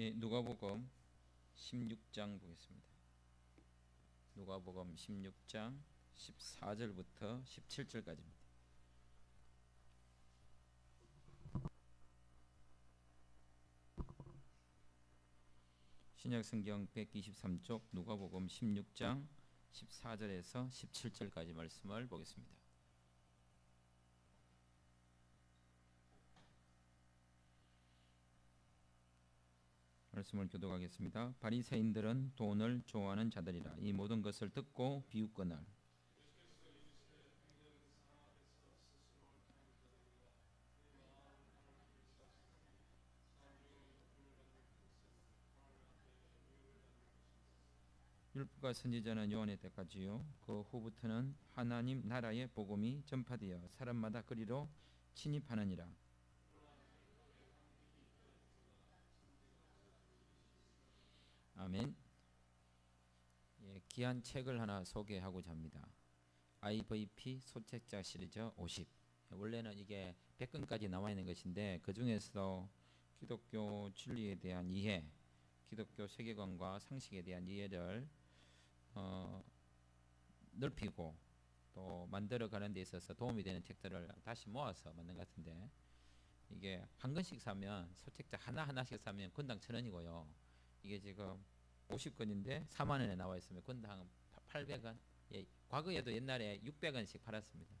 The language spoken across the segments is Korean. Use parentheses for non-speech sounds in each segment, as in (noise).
예, 누가복음 16장 보겠습니다. 누가복음 16장 14절부터 17절까지입니다. 신약 성경 123쪽 누가복음 16장 14절에서 17절까지 말씀을 보겠습니다. 말씀을 교독하겠습니다. 바리새인들은 돈을 좋아하는 자들이라 이 모든 것을 듣고 비웃거늘 율법과 선지자는 요한의 때까지요. 그 후부터는 하나님 나라의 복음이 전파되어 사람마다 그리로 침입하느니라. 아멘. 예, 귀한 책을 하나 소개하고자 합니다. IVP 소책자 시리즈 50. 원래는 이게 100권까지 나와 있는 것인데 그 중에서도 기독교 진리에 대한 이해, 기독교 세계관과 상식에 대한 이해를 어, 넓히고 또 만들어가는 데 있어서 도움이 되는 책들을 다시 모아서 만든 것 같은데 이게 한 권씩 사면 소책자 하나 하나씩 사면 권당 천 원이고요. 이게 지금 50건인데 4만 원에 나와 있으면 권당 800원. 예, 과거에도 옛날에 600원씩 팔았습니다.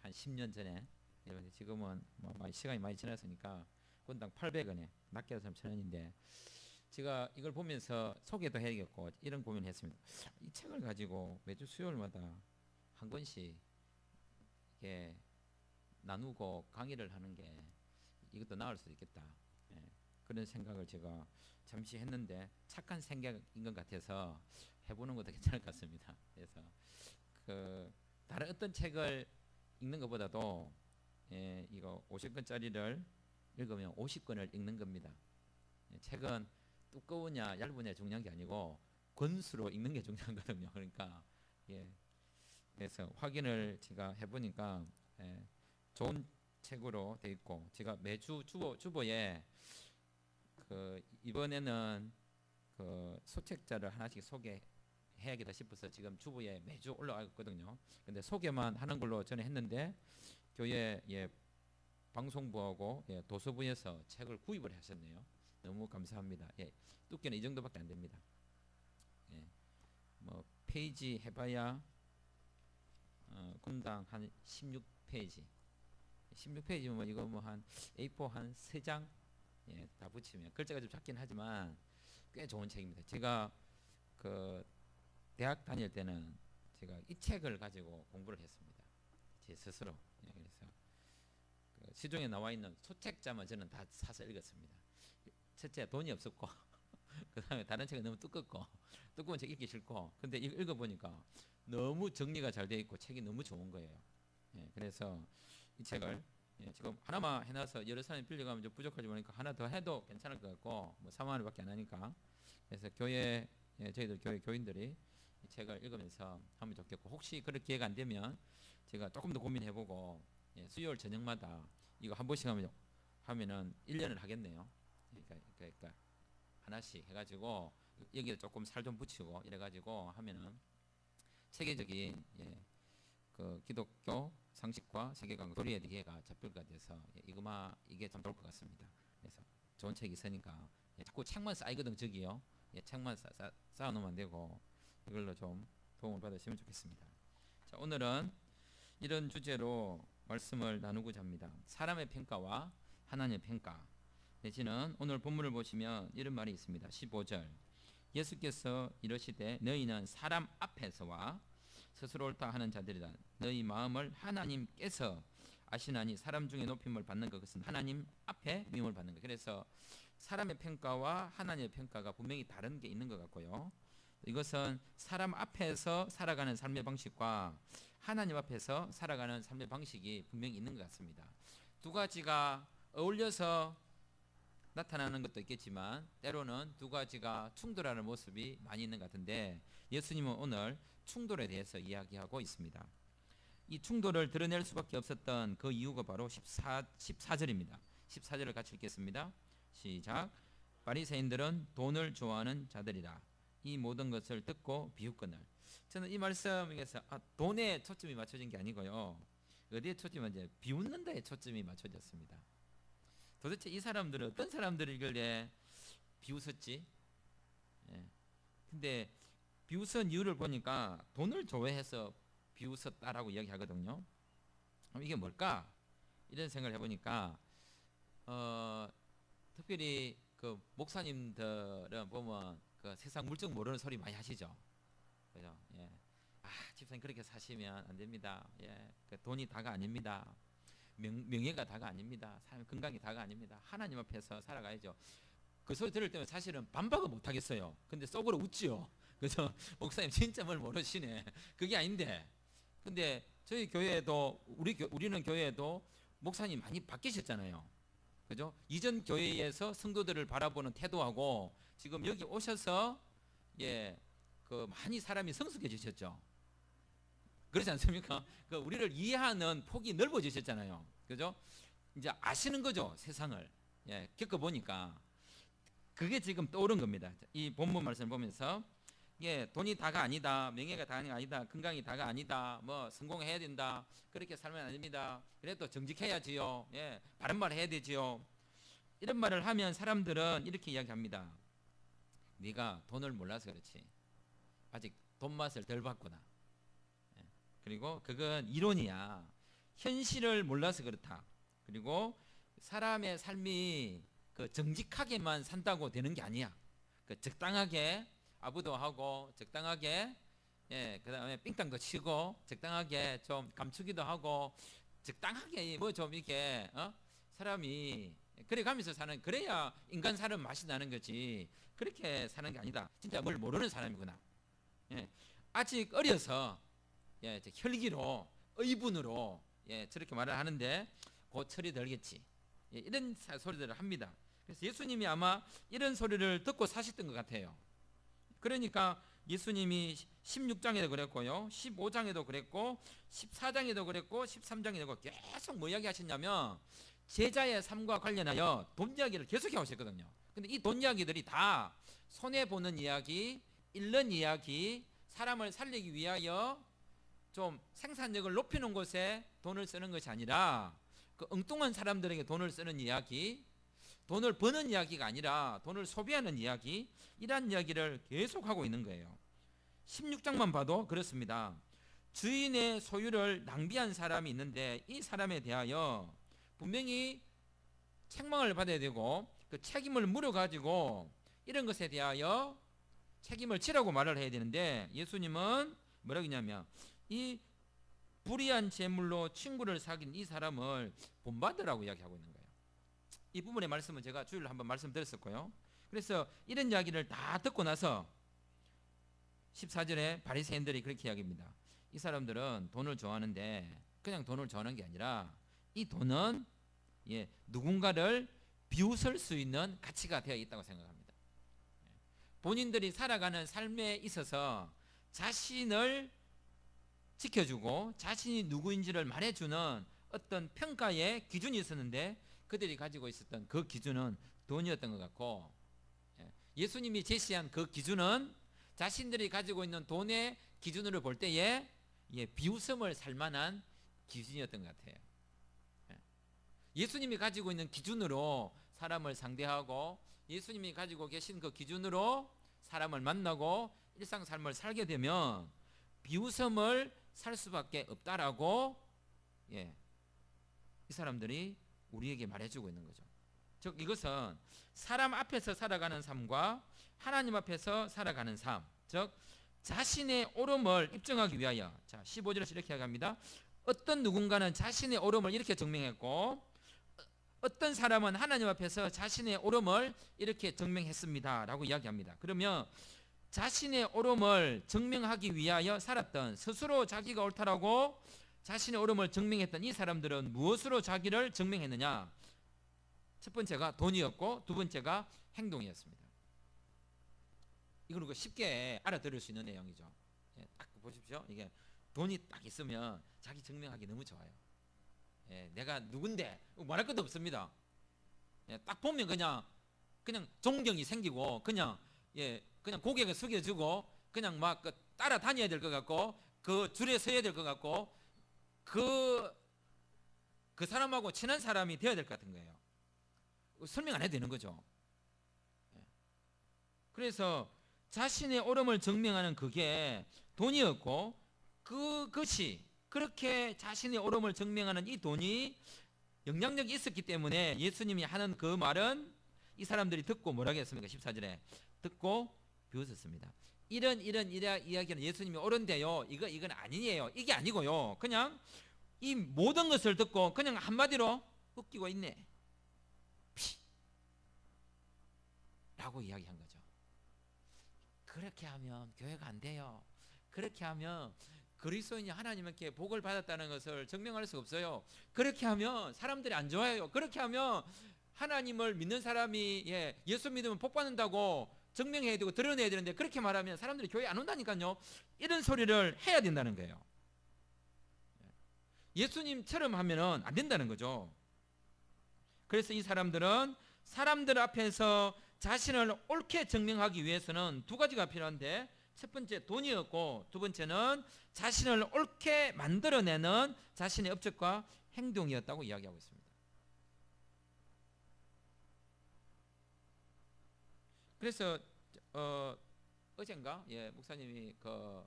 한 10년 전에. 예, 지금은 뭐 많이 시간이 많이 지났으니까 권당 800원에 낮게 해서 천 원인데 제가 이걸 보면서 소개도 해야겠고 이런 고민을 했습니다. 이 책을 가지고 매주 수요일마다 한 권씩 이렇게 나누고 강의를 하는 게 이것도 나을 수도 있겠다. 예, 그런 생각을 제가 잠시 했는데 착한 생각인 것 같아서 해보는 것도 (laughs) 괜찮을 것 같습니다. 그래서 그 다른 어떤 책을 읽는 것보다도 예, 이거 50권짜리를 읽으면 50권을 읽는 겁니다. 예, 책은 두꺼우냐 얇으냐 중요한 게 아니고 권수로 읽는 게 중요하거든요. 그러니까 예, 그래서 확인을 제가 해보니까 예, 좋은 책으로 돼 있고 제가 매주 주보 주보에 그 이번에는 그 소책자를 하나씩 소개해야겠다 싶어서 지금 주보에 매주 올라와 있거든요. 근데 소개만 하는 걸로 저는 했는데 교회 예 방송부하고 예, 도서부에서 책을 구입을 하셨네요. 너무 감사합니다. 예, 두께는 이 정도밖에 안 됩니다. 예, 뭐 페이지 해봐야 어, 분당 한 16페이지. 16페이지면 뭐 이거 뭐 한 A4 한 3장 예, 다 붙이면 글자가 좀 작긴 하지만 꽤 좋은 책입니다. 제가 그 대학 다닐 때는 제가 이 책을 가지고 공부를 했습니다. 제 스스로. 예, 그래서 그 시중에 나와 있는 소책자만 저는 다 사서 읽었습니다. 첫째 돈이 없었고 (laughs) 그 다음에 다른 책은 너무 두껍고 두꺼운 책 읽기 싫고 근데 이거 읽어보니까 너무 정리가 잘돼 있고 책이 너무 좋은 거예요. 예, 그래서 이 책을 예, 지금 하나만 해놔서 여러 사람이 빌려가면 좀 부족하지 보니까 하나 더 해도 괜찮을 것 같고 뭐 3만 원밖에 안 하니까 그래서 교회 예, 저희들 교회 교인들이 이 책을 읽으면서 하면 좋겠고 혹시 그럴 기회가 안 되면 제가 조금 더 고민해보고 예, 수요일 저녁마다 이거 한 번씩 하면 하면은 1년을 하겠네요. 그러니까, 그러니까 하나씩 해가지고 여기에 조금 살 좀 붙이고 이래가지고 하면은 체계적인 예, 그 기독교 상식과 세계관 이해가 잡힐 것 같아서 예, 이거마 이게 참 좋을 것 같습니다. 그래서 좋은 책이 있으니까 예, 자꾸 책만 쌓이거든 저기요. 예, 책만 쌓, 쌓, 쌓아놓으면 안 되고 이걸로 좀 도움을 받으시면 좋겠습니다. 자 오늘은 이런 주제로 말씀을 나누고자 합니다. 사람의 평가와 하나님의 평가. 내지는 오늘 본문을 보시면 이런 말이 있습니다. 15절. 예수께서 이러시되 너희는 사람 앞에서와 스스로 옳다 하는 자들이다. 너희 마음을 하나님께서 아시나니 사람 중에 높임을 받는 것은 하나님 앞에 미움을 받는 것. 그래서 사람의 평가와 하나님의 평가가 분명히 다른 게 있는 것 같고요. 이것은 사람 앞에서 살아가는 삶의 방식과 하나님 앞에서 살아가는 삶의 방식이 분명히 있는 것 같습니다. 두 가지가 어울려서 나타나는 것도 있겠지만 때로는 두 가지가 충돌하는 모습이 많이 있는 것 같은데 예수님은 오늘 충돌에 대해서 이야기하고 있습니다. 이 충돌을 드러낼 수밖에 없었던 그 이유가 바로 14, 14절입니다. 14절을 같이 읽겠습니다. 시작. 바리새인들은 돈을 좋아하는 자들이라 이 모든 것을 듣고 비웃거늘 저는 이 말씀에서 아, 돈에 초점이 맞춰진 게 아니고요 어디에 초점이 이제 비웃는 데에 초점이 맞춰졌습니다 도대체 이 사람들은 어떤 사람들이길래 비웃었지 예. 근데 비웃은 이유를 보니까 돈을 좋아해서 비웃었다라고 이야기하거든요 그럼 이게 뭘까 이런 생각을 해보니까 어, 특별히 그 목사님들은 보면 그 세상 물정 모르는 소리 많이 하시죠. 그죠? 예. 아, 집사님 그렇게 사시면 안 됩니다. 예. 그 돈이 다가 아닙니다. 명, 명예가 다가 아닙니다. 삶 건강이 다가 아닙니다. 하나님 앞에서 살아가야죠. 그 소리 들을 때면 사실은 반박을 못 하겠어요. 근데 속으로 웃지요. 그래서 (laughs) 목사님 진짜 뭘 모르시네. 그게 아닌데. 근데 저희 교회에도 우리 교, 우리는 교회에도 목사님 많이 바뀌셨잖아요. 그죠? 이전 교회에서 성도들을 바라보는 태도하고 지금 여기 오셔서 예, 그 많이 사람이 성숙해지셨죠. 그렇지 않습니까? (laughs) 그 우리를 이해하는 폭이 넓어지셨잖아요. 그죠? 이제 아시는 거죠, 세상을. 예, 겪어 보니까 그게 지금 떠오른 겁니다. 이 본문 말씀을 보면서 예, 돈이 다가 아니다. 명예가 다가 아니다. 건강이 다가 아니다. 뭐 성공해야 된다. 그렇게 살면 안 됩니다. 그래도 정직해야지요. 예, 바른 말 해야 되지요. 이런 말을 하면 사람들은 이렇게 이야기합니다. 네가 돈을 몰라서 그렇지. 아직 돈 맛을 덜 봤구나. 예, 그리고 그건 이론이야. 현실을 몰라서 그렇다. 그리고 사람의 삶이 그 정직하게만 산다고 되는 게 아니야. 그 적당하게 아부도 하고 적당하게 예 그다음에 삥땅도 치고 적당하게 좀 감추기도 하고 적당하게 뭐 좀 이렇게 어? 사람이 그래 가면서 사는 그래야 인간 사는 맛이 나는 거지. 그렇게 사는 게 아니다. 진짜 뭘 모르는 사람이구나. 예. 아직 어려서 예 이제 혈기로 의분으로 예 저렇게 말을 하는데 곧 철이 들겠지. 예, 이런 사- 소리들을 합니다. 그래서 예수님이 아마 이런 소리를 듣고 사셨던 것 같아요 그러니까 예수님이 16장에도 그랬고요. 15장에도 그랬고 14장에도 그랬고 13장에도 그랬고 계속 뭐 이야기하셨냐면 제자의 삶과 관련하여 돈 이야기를 계속 해 오셨거든요. 근데 이 돈 이야기들이 다 손해 보는 이야기, 잃는 이야기, 사람을 살리기 위하여 좀 생산력을 높이는 곳에 돈을 쓰는 것이 아니라 그 엉뚱한 사람들에게 돈을 쓰는 이야기, 돈을 버는 이야기가 아니라 돈을 소비하는 이야기 이런 이야기를 계속 하고 있는 거예요. 16장만 봐도 그렇습니다. 주인의 소유를 낭비한 사람이 있는데 이 사람에 대하여 분명히 책망을 받아야 되고 그 책임을 물어가지고 이런 것에 대하여 책임을 지라고 말을 해야 되는데 예수님은 뭐라고 했냐면 이 불의한 재물로 친구를 사귄 이 사람을 본받으라고 이야기하고 있는 거예요. 이 부분의 말씀은 제가 주일로 한번 말씀드렸었고요. 그래서 이런 이야기를 다 듣고 나서 14절에 바리새인들이 그렇게 이야기합니다. 이 사람들은 돈을 좋아하는데 그냥 돈을 좋아하는 게 아니라 이 돈은 예, 누군가를 비웃을 수 있는 가치가 되어 있다고 생각합니다. 예. 본인들이 살아가는 삶에 있어서 자신을 지켜주고 자신이 누구인지를 말해주는 어떤 평가의 기준이 있었는데 그들이 가지고 있었던 그 기준은 돈이었던 것 같고 예, 예수님이 제시한 그 기준은 자신들이 가지고 있는 돈의 기준으로 볼 때에 예, 비웃음을 살 만한 기준이었던 것 같아요. 예. 예수님이 가지고 있는 기준으로 사람을 상대하고 예수님이 가지고 계신 그 기준으로 사람을 만나고 일상 삶을 살게 되면 비웃음을 살 수밖에 없다라고 예, 이 사람들이 우리에게 말해주고 있는 거죠. 즉 이것은 사람 앞에서 살아가는 삶과 하나님 앞에서 살아가는 삶, 즉 자신의 옳음을 입증하기 위하여 자 15절에서 이렇게 이야기합니다. 어떤 누군가는 자신의 옳음을 이렇게 증명했고 어떤 사람은 하나님 앞에서 자신의 옳음을 이렇게 증명했습니다라고 이야기합니다. 그러면 자신의 옳음을 증명하기 위하여 살았던 스스로 자기가 옳다라고 자신의 옳음을 증명했던 이 사람들은 무엇으로 자기를 증명했느냐? 첫 번째가 돈이었고 두 번째가 행동이었습니다. 이거는 그 쉽게 알아들을 수 있는 내용이죠. 예, 딱 보십시오. 이게 돈이 딱 있으면 자기 증명하기 너무 좋아요. 예, 내가 누군데 말할 것도 없습니다. 예, 딱 보면 그냥 그냥 존경이 생기고 그냥 예 그냥 고개가 숙여지고 그냥 막그 따라 다녀야 될 것 같고 그 줄에 서야 될 것 같고 그 그 사람하고 친한 사람이 되어야 될 것 같은 거예요. 설명 안 해도 되는 거죠. 예. 그래서 자신의 옳음을 증명하는 그게 돈이었고 그것이 그렇게 자신의 옳음을 증명하는 이 돈이 영향력이 있었기 때문에 예수님이 하는 그 말은 이 사람들이 듣고 뭐라 했습니까? 14절에 듣고 비웃었습니다. 이런 이런 이런 이야기는 예수님이 옳은데요. 이거 이건 아니에요. 이게 아니고요. 그냥 이 모든 것을 듣고 그냥 한마디로 웃기고 있네. 피. 라고 이야기한 거죠. 그렇게 하면 교회가 안 돼요. 그렇게 하면 그리스도인이 하나님께 복을 받았다는 것을 증명할 수 없어요. 그렇게 하면 사람들이 안 좋아해요. 그렇게 하면 하나님을 믿는 사람이 예, 예수 믿으면 복 받는다고 증명해야 되고 드러내야 되는데 그렇게 말하면 사람들이 교회 안 온다니까요. 이런 소리를 해야 된다는 거예요. 예수님처럼 하면은 안 된다는 거죠. 그래서 이 사람들은 사람들 앞에서 자신을 옳게 증명하기 위해서는 두 가지가 필요한데 첫 번째 돈이었고 두 번째는 자신을 옳게 만들어내는 자신의 업적과 행동이었다고 이야기하고 있습니다. 그래서 어 어젠가 예 목사님이 그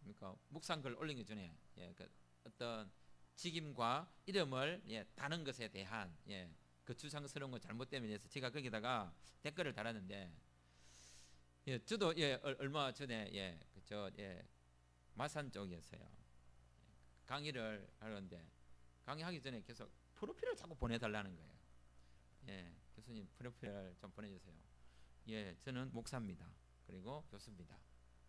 그러니까 묵상글 올린 것 전에 예, 그 어떤 직임과 이름을 예, 다는 것에 대한 예, 그 주상스러운 거 잘못됨에 대해서 제가 거기다가 댓글을 달았는데 예, 저도 예, 얼- 얼마 전에 예, 그저 예, 마산 쪽이었어요. 강의를 하는데 강의하기 전에 계속 프로필을 자꾸 보내달라는 거예요. 예, 교수님 프로필을 좀 보내주세요. 예, 저는 목사입니다. 그리고 교수입니다.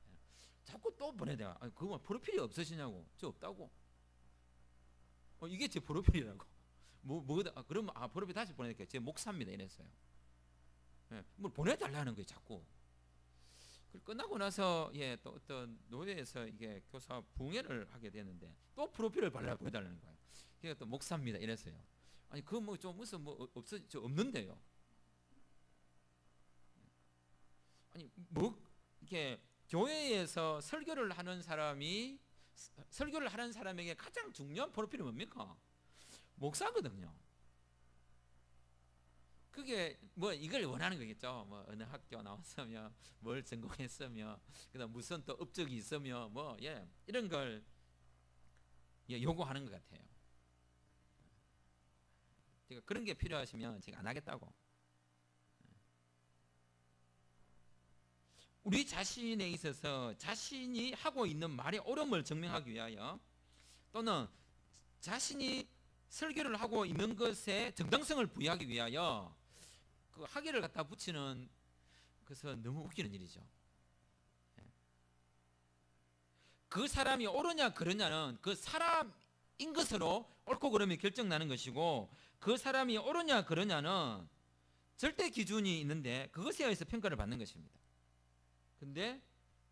예, 자꾸 또 보내대요. 아니, 그거 프로필이 없으시냐고? 저 없다고. 어, 이게 제 프로필이라고. (laughs) 뭐, 뭐다? 아, 그러면 아 프로필 다시 보내니까 제 목사입니다. 이랬어요. 예, 뭘 보내달라는 거예요, 자꾸. 그 끝나고 나서 예, 또 어떤 노예에서 이게 교사 붕해를 하게 되는데 또 프로필을 발라 보내달라는 거예요. 그러니까 또 목사입니다. 이랬어요. 아니 그 뭐 좀 무슨 뭐 어- 없어 저 없는데요. 아니 뭐 이렇게 교회에서 설교를 하는 사람이 스- 설교를 하는 사람에게 가장 중요한 프로필이 뭡니까? 목사거든요. 그게 뭐 이걸 원하는 거겠죠. 뭐 어느 학교 나왔으며 뭘 전공했으며 그다음 무슨 또 업적이 있으며 뭐 예 이런 걸 예, 요구하는 것 같아요. 제가 그런 게 필요하시면 제가 안 하겠다고. 우리 자신에 있어서 자신이 하고 있는 말의 옳음을 증명하기 위하여 또는 자신이 설교를 하고 있는 것에 정당성을 부여하기 위하여 그 학위를 갖다 붙이는 것은 너무 웃기는 일이죠. 예. 그 사람이 옳으냐 그러냐는 그 사람인 것으로 옳고 그름이 결정나는 것이고 그 사람이 옳으냐 그러냐는 절대 기준이 있는데 그것에 의해서 평가를 받는 것입니다. 근데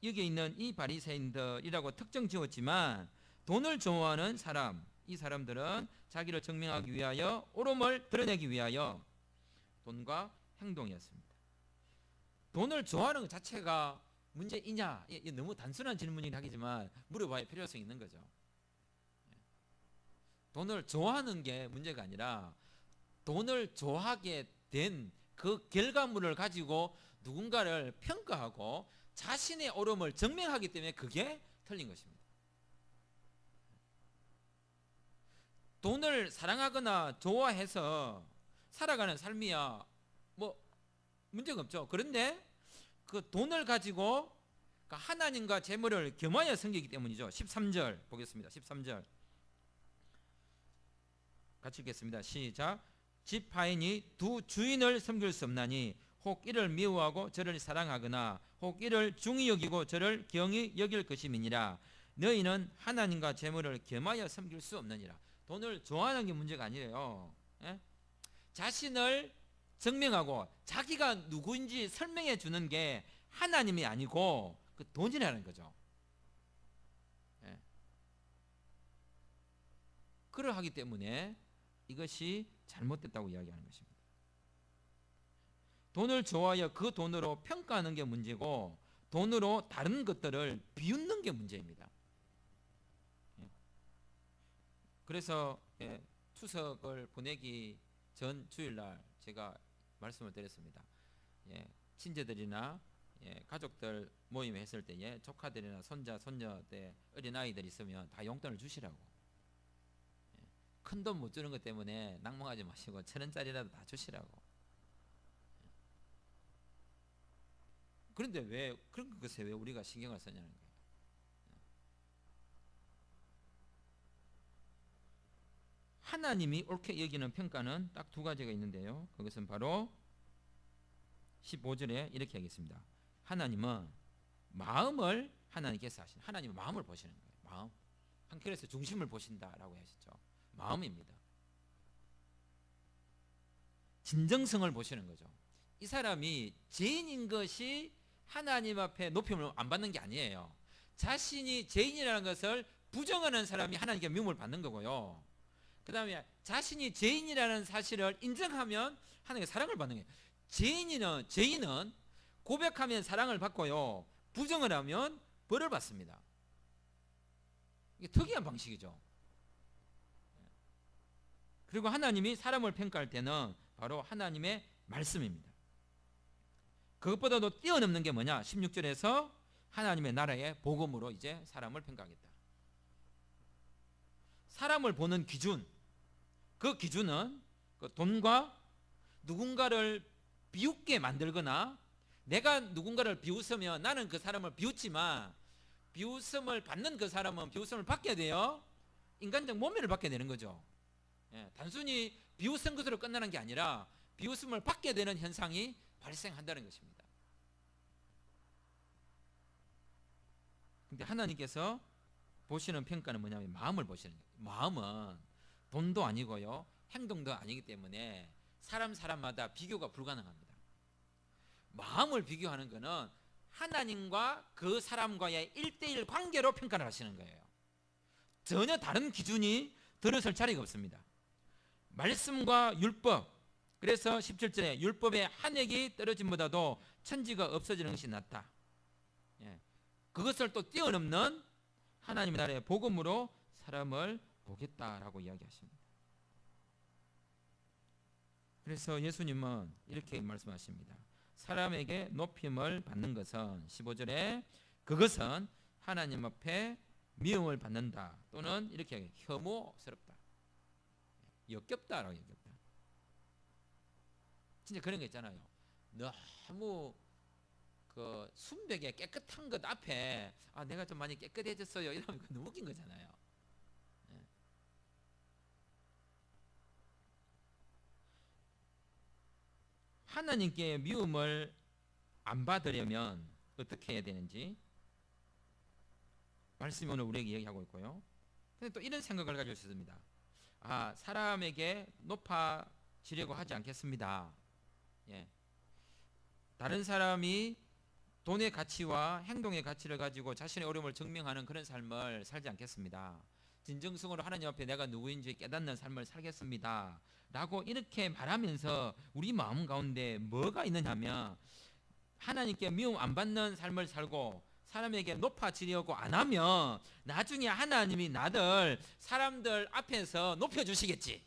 여기 있는 이 바리새인들이라고 특정 지었지만 돈을 좋아하는 사람 이 사람들은 자기를 증명하기 위하여 옳음을 드러내기 위하여 돈과 행동이었습니다. 돈을 좋아하는 것 자체가 문제이냐? 너무 단순한 질문이긴 하겠지만 물어봐야 필요성이 있는 거죠. 예. 돈을 좋아하는 게 문제가 아니라 돈을 좋아하게 된 그 결과물을 가지고 누군가를 평가하고 자신의 옳음을 증명하기 때문에 그게 틀린 것입니다. 돈을 사랑하거나 좋아해서 살아가는 삶이야 뭐 문제가 없죠. 그런데 그 돈을 가지고 그 하나님과 재물을 겸하여 섬기기 때문이죠. 13절 보겠습니다. 13절 같이 읽겠습니다. 시작. 집 하인이 두 주인을 섬길 수 없나니 혹 이를 미워하고 저를 사랑하거나 혹 이를 중히 여기고 저를 경히 여길 것임이니라. 너희는 하나님과 재물을 겸하여 섬길 수 없느니라. 돈을 좋아하는 게 문제가 아니에요. 예? 자신을 증명하고 자기가 누구인지 설명해 주는 게 하나님이 아니고 그 돈이라는 거죠. 예. 그러하기 때문에 이것이 잘못됐다고 이야기하는 것입니다. 돈을 좋아하여 그 돈으로 평가하는 게 문제고 돈으로 다른 것들을 비웃는 게 문제입니다. 예. 그래서 예, 추석을 보내기 전 주일날 제가 말씀을 드렸습니다. 예, 친제들이나 예, 가족들 모임 했을 때에 조카들이나 손자 손녀 때 어린 아이들 있으면 다 용돈을 주시라고. 큰 돈 못 주는 것 때문에 낭망하지 마시고 천 원짜리라도 다 주시라고. 그런데 왜 그런 것에 왜 우리가 신경을 쓰냐는 거예요. 예. 하나님이 옳게 여기는 평가는 딱 두 가지가 있는데요. 그것은 바로 15절에 이렇게 하겠습니다. 하나님은 마음을 하나님께서 하신 하나님은 마음을 보시는 거예요. 마음. 한결에서 중심을 보신다라고 하시죠. 마음입니다. 진정성을 보시는 거죠. 이 사람이 죄인인 것이 하나님 앞에 높임을 안 받는 게 아니에요. 자신이 죄인이라는 것을 부정하는 사람이 하나님께 미움을 받는 거고요. 그 다음에 자신이 죄인이라는 사실을 인정하면 하나님께 사랑을 받는 거예요. 죄인은 죄인은 고백하면 사랑을 받고요. 부정을 하면 벌을 받습니다. 이게 특이한 방식이죠. 그리고 하나님이 사람을 평가할 때는 바로 하나님의 말씀입니다. 그것보다도 뛰어넘는 게 뭐냐? 16절에서 하나님의 나라의 복음으로 이제 사람을 평가하겠다. 사람을 보는 기준, 그 기준은 그 돈과 누군가를 비웃게 만들거나 내가 누군가를 비웃으면 나는 그 사람을 비웃지만 비웃음을 받는 그 사람은 비웃음을 받게 돼요. 인간적 모멸을 받게 되는 거죠. 예, 단순히 비웃은 것으로 끝나는 게 아니라 비웃음을 받게 되는 현상이 발생한다는 것입니다. 근데 하나님께서 보시는 평가는 뭐냐면 마음을 보시는 거예요. 마음은 돈도 아니고요. 행동도 아니기 때문에 사람 사람마다 비교가 불가능합니다. 마음을 비교하는 것은 하나님과 그 사람과의 일대일 관계로 평가를 하시는 거예요. 전혀 다른 기준이 들어설 자리가 없습니다. 말씀과 율법. 그래서 17절에 율법의 한 획이 떨어짐보다도 천지가 없어지는 것이 낫다. 예. 그것을 또 뛰어넘는 하나님의 나라의 복음으로 사람을 보겠다라고 이야기하십니다. 그래서 예수님은 이렇게 말씀하십니다. 사람에게 높임을 받는 것은 15절에 그것은 하나님 앞에 미움을 받는다 또는 이렇게 혐오스럽다. 역겹다라고 역겹다. 진짜 그런 거 있잖아요. 너무 그 순백에 깨끗한 것 앞에 아 내가 좀 많이 깨끗해졌어요 이러면 그 너무 웃긴 거잖아요. 예. 하나님께 미움을 안 받으려면 어떻게 해야 되는지 말씀이 오늘 우리에게 얘기하고 있고요. 근데 또 이런 생각을 가지고 있습니다. 아 사람에게 높아지려고 하지 않겠습니다. 예. 다른 사람이 돈의 가치와 행동의 가치를 가지고 자신의 어려움을 증명하는 그런 삶을 살지 않겠습니다. 진정성으로 하나님 앞에 내가 누구인지 깨닫는 삶을 살겠습니다. 라고 이렇게 말하면서 우리 마음 가운데 뭐가 있느냐면 하나님께 미움 안 받는 삶을 살고 사람에게 높아지려고 안 하면 나중에 하나님이 나를 사람들 앞에서 높여주시겠지.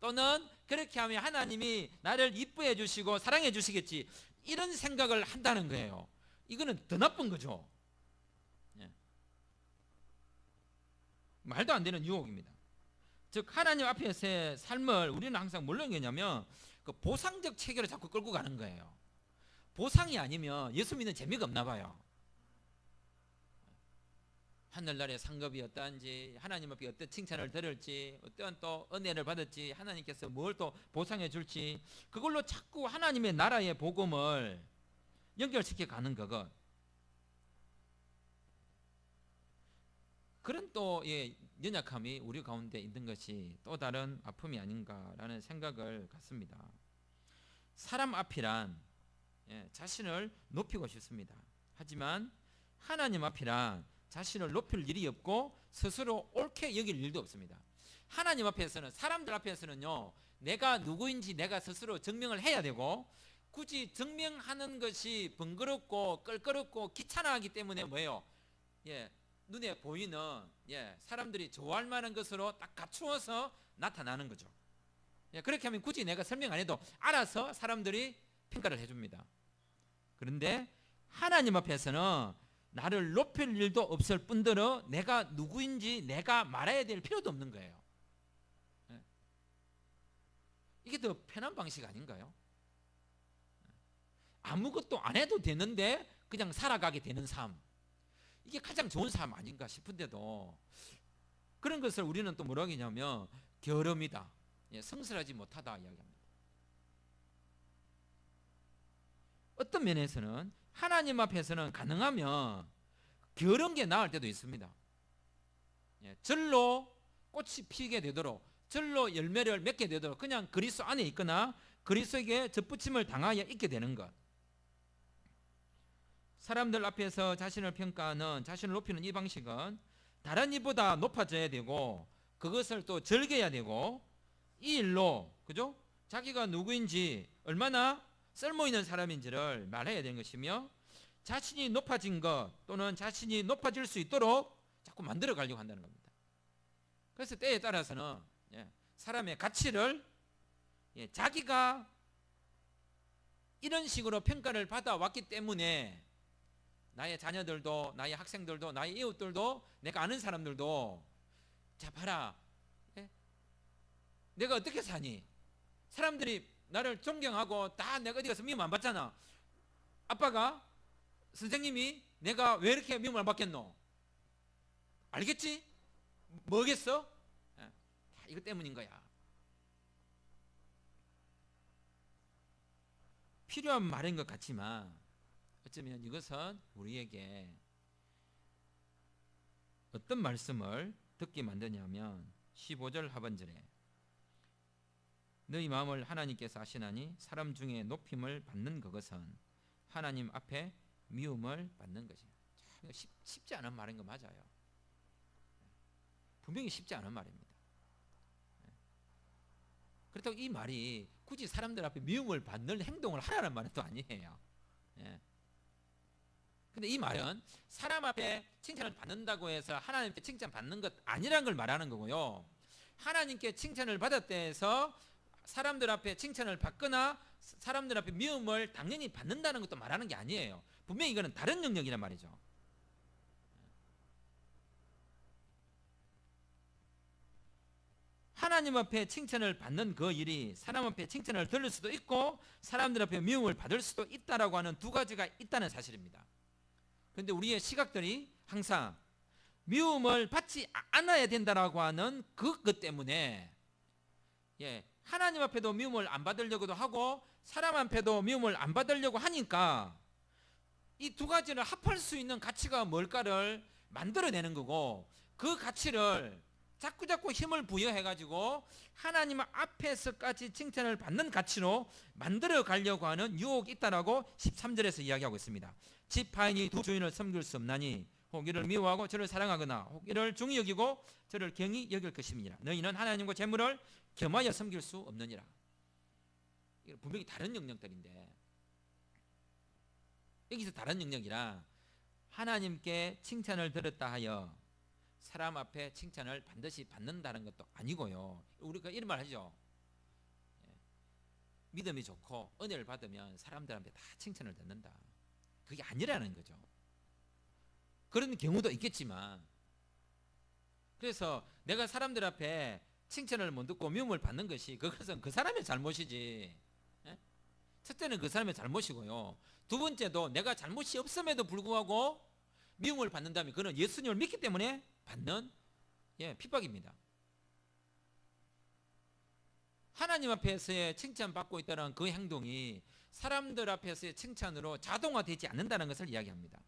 또는 그렇게 하면 하나님이 나를 이뻐해 주시고 사랑해 주시겠지. 이런 생각을 한다는 거예요. 이거는 더 나쁜 거죠. 예. 말도 안 되는 유혹입니다. 즉 하나님 앞에서의 삶을 우리는 항상 뭘로 얘기냐면 그 보상적 체계로 자꾸 끌고 가는 거예요. 보상이 아니면 예수 믿는 재미가 없나 봐요. 하늘나라의 상급이 어떠한지 하나님 앞에 어떤 칭찬을 들을지 어떤 또 은혜를 받을지 하나님께서 뭘 또 보상해 줄지 그걸로 자꾸 하나님의 나라의 복음을 연결시켜 가는 그것 그런 또 예, 연약함이 우리 가운데 있는 것이 또 다른 아픔이 아닌가라는 생각을 갖습니다. 사람 앞이란 예, 자신을 높이고 싶습니다. 하지만 하나님 앞이란 자신을 높일 일이 없고 스스로 옳게 여길 일도 없습니다. 하나님 앞에서는 사람들 앞에서는요 내가 누구인지 내가 스스로 증명을 해야 되고 굳이 증명하는 것이 번거롭고 껄끄럽고 귀찮아하기 때문에 뭐예요? 예, 눈에 보이는 예, 사람들이 좋아할 만한 것으로 딱 갖추어서 나타나는 거죠. 예, 그렇게 하면 굳이 내가 설명 안 해도 알아서 사람들이 평가를 해 줍니다. 그런데 하나님 앞에서는 나를 높일 일도 없을 뿐더러 내가 누구인지 내가 말해야 될 필요도 없는 거예요. 예. 이게 더 편한 방식 아닌가요? 아무것도 안 해도 되는데 그냥 살아가게 되는 삶. 이게 가장 좋은 삶 아닌가 싶은데도 그런 것을 우리는 또 뭐라고 하냐면 결함이다. 예, 성실하지 못하다 이야기합니다. 어떤 면에서는 하나님 앞에서는 가능하면 결한 게 나을 때도 있습니다. 예, 절로 꽃이 피게 되도록 절로 열매를 맺게 되도록 그냥 그리스도 안에 있거나 그리스도에게 접붙임을 당하여 있게 되는 것. 사람들 앞에서 자신을 평가하는 자신을 높이는 이 방식은 다른 이보다 높아져야 되고 그것을 또 즐겨야 되고 이 일로 그죠? 자기가 누구인지 얼마나 쓸모 있는 사람인지를 말해야 되는 것이며 자신이 높아진 것 또는 자신이 높아질 수 있도록 자꾸 만들어 가려고 한다는 겁니다. 그래서 때에 따라서는 예, 사람의 가치를 예, 자기가 이런 식으로 평가를 받아왔기 때문에 나의 자녀들도 나의 학생들도 나의 이웃들도 내가 아는 사람들도 자 봐라 예? 내가 어떻게 사니 사람들이 나를 존경하고 다 내가 어디 가서 미움 안 받잖아. 아빠가 선생님이 내가 왜 이렇게 미움을 안 받겠노? 알겠지? 뭐겠어? 예, 다 이것 때문인 거야. 필요한 말인 것 같지만 어쩌면 이것은 우리에게 어떤 말씀을 듣게 만드냐면 15절 하반절에 너희 마음을 하나님께서 아시나니 사람 중에 높임을 받는 그것은 하나님 앞에 미움을 받는 것이야. 쉽, 쉽지 않은 말인 거 맞아요. 분명히 쉽지 않은 말입니다. 그렇다고 이 말이 굳이 사람들 앞에 미움을 받는 행동을 하라는 말은 또 아니에요. 예. 근데 이 말은 사람 앞에 칭찬을 받는다고 해서 하나님께 칭찬 받는 것 아니라는 걸 말하는 거고요. 하나님께 칭찬을 받았다 해서 사람들 앞에 칭찬을 받거나 사람들 앞에 미움을 당연히 받는다는 것도 말하는 게 아니에요. 분명히 이거는 다른 영역이란 말이죠. 하나님 앞에 칭찬을 받는 그 일이 사람 앞에 칭찬을 들을 수도 있고 사람들 앞에 미움을 받을 수도 있다라고 하는 두 가지가 있다는 사실입니다. 근데 우리의 시각들이 항상 미움을 받지 않아야 된다라고 하는 그것 때문에 예, 하나님 앞에도 미움을 안 받으려고도 하고 사람 앞에도 미움을 안 받으려고 하니까 이 두 가지를 합할 수 있는 가치가 뭘까를 만들어내는 거고 그 가치를 자꾸 자꾸 힘을 부여해 가지고 하나님 앞에서까지 칭찬을 받는 가치로 만들어 가려고 하는 유혹이 있다라고 13절에서 이야기하고 있습니다. 집 파인이 두 주인을 섬길 수 없나니 혹 이를 미워하고 저를 사랑하거나 혹 이를 중히 여기고 저를 경히 여길 것입니다. 너희는 하나님과 재물을 겸하여 섬길 수 없느니라. 분명히 다른 영역들인데 여기서 다른 영역이라 하나님께 칭찬을 들었다 하여 사람 앞에 칭찬을 반드시 받는다는 것도 아니고요. 우리가 이런 말 하죠. 예. 믿음이 좋고 은혜를 받으면 사람들한테 다 칭찬을 듣는다. 그게 아니라는 거죠. 그런 경우도 있겠지만 그래서 내가 사람들 앞에 칭찬을 못 듣고 미움을 받는 것이 그것은 그 사람의 잘못이지. 예? 첫째는 그 사람의 잘못이고요. 두 번째도 내가 잘못이 없음에도 불구하고 미움을 받는다면 그는 예수님을 믿기 때문에 받는 예, 핍박입니다. 하나님 앞에서의 칭찬받고 있다는 그 행동이 사람들 앞에서의 칭찬으로 자동화되지 않는다는 것을 이야기합니다.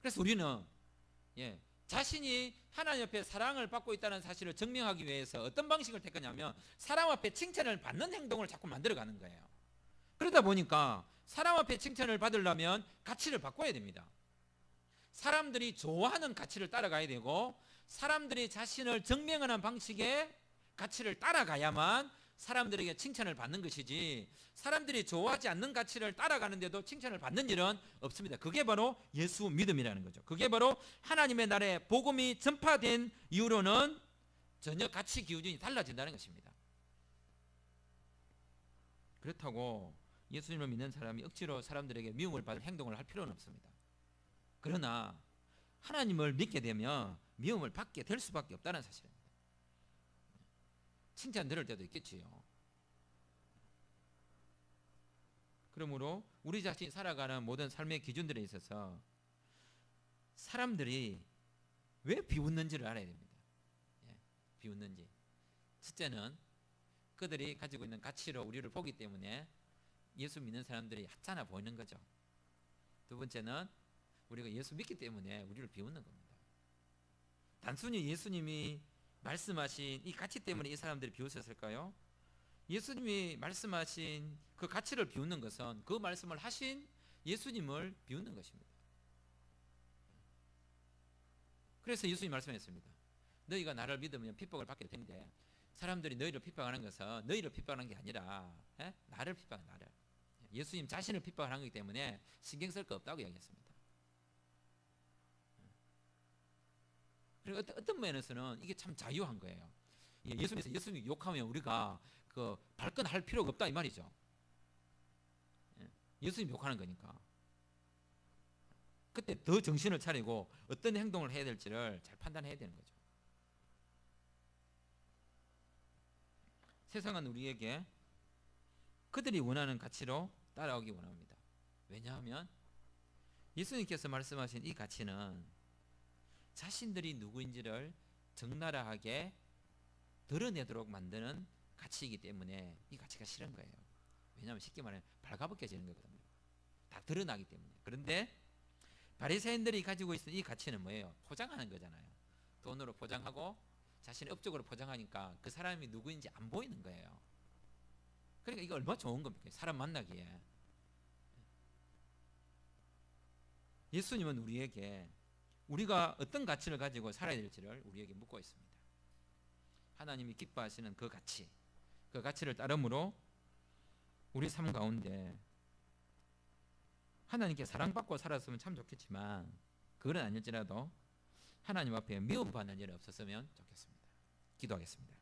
그래서 우리는 예, 자신이 하나님 앞에 사랑을 받고 있다는 사실을 증명하기 위해서 어떤 방식을 택하냐면 사람 앞에 칭찬을 받는 행동을 자꾸 만들어가는 거예요. 그러다 보니까 사람 앞에 칭찬을 받으려면 가치를 바꿔야 됩니다. 사람들이 좋아하는 가치를 따라가야 되고 사람들이 자신을 증명하는 방식의 가치를 따라가야만 사람들에게 칭찬을 받는 것이지 사람들이 좋아하지 않는 가치를 따라가는데도 칭찬을 받는 일은 없습니다. 그게 바로 예수 믿음이라는 거죠. 그게 바로 하나님의 나라에 복음이 전파된 이후로는 전혀 가치 기준이 달라진다는 것입니다. 그렇다고 예수님을 믿는 사람이 억지로 사람들에게 미움을 받을 행동을 할 필요는 없습니다. 그러나 하나님을 믿게 되면 미움을 받게 될 수밖에 없다는 사실입니다. 칭찬 들을 때도 있겠지요. 그러므로 우리 자신이 살아가는 모든 삶의 기준들에 있어서 사람들이 왜 비웃는지를 알아야 됩니다. 예, 비웃는지. 첫째는 그들이 가지고 있는 가치로 우리를 보기 때문에 예수 믿는 사람들이 하찮아 보이는 거죠. 두 번째는 우리가 예수 믿기 때문에 우리를 비웃는 겁니다. 단순히 예수님이 말씀하신 이 가치 때문에 이 사람들이 비웃었을까요? 예수님이 말씀하신 그 가치를 비웃는 것은 그 말씀을 하신 예수님을 비웃는 것입니다. 그래서 예수님 말씀했습니다. 너희가 나를 믿으면 핍박을 받게 되는데 사람들이 너희를 핍박하는 것은 너희를 핍박하는 게 아니라 에? 나를 핍박한 나를. 예수님 자신을 핍박하는 거기 때문에 신경 쓸 거 없다고 이야기했습니다. 그리고 어떤, 면에서는 이게 참 자유한 거예요. 예, 예수님께서 예수님 욕하면 우리가 그 발끈할 필요가 없다 이 말이죠. 예, 예수님 욕하는 거니까. 그때 더 정신을 차리고 어떤 행동을 해야 될지를 잘 판단해야 되는 거죠. 세상은 우리에게 그들이 원하는 가치로 따라오기 원합니다. 왜냐하면 예수님께서 말씀하신 이 가치는 자신들이 누구인지를 적나라하게 드러내도록 만드는 가치이기 때문에 이 가치가 싫은 거예요. 왜냐하면 쉽게 말하면 발가벗겨지는 거거든요. 다 드러나기 때문에. 그런데 바리새인들이 가지고 있는 이 가치는 뭐예요? 포장하는 거잖아요. 돈으로 포장하고 자신의 업적으로 포장하니까 그 사람이 누구인지 안 보이는 거예요. 그러니까 이거 얼마나 좋은 겁니까? 사람 만나기에. 예수님은 우리에게 우리가 어떤 가치를 가지고 살아야 될지를 우리에게 묻고 있습니다. 하나님이 기뻐하시는 그 가치, 그 가치를 따름으로 우리 삶 가운데 하나님께 사랑받고 살았으면 참 좋겠지만 그건 아닐지라도 하나님 앞에 미움받는 일이 없었으면 좋겠습니다. 기도하겠습니다.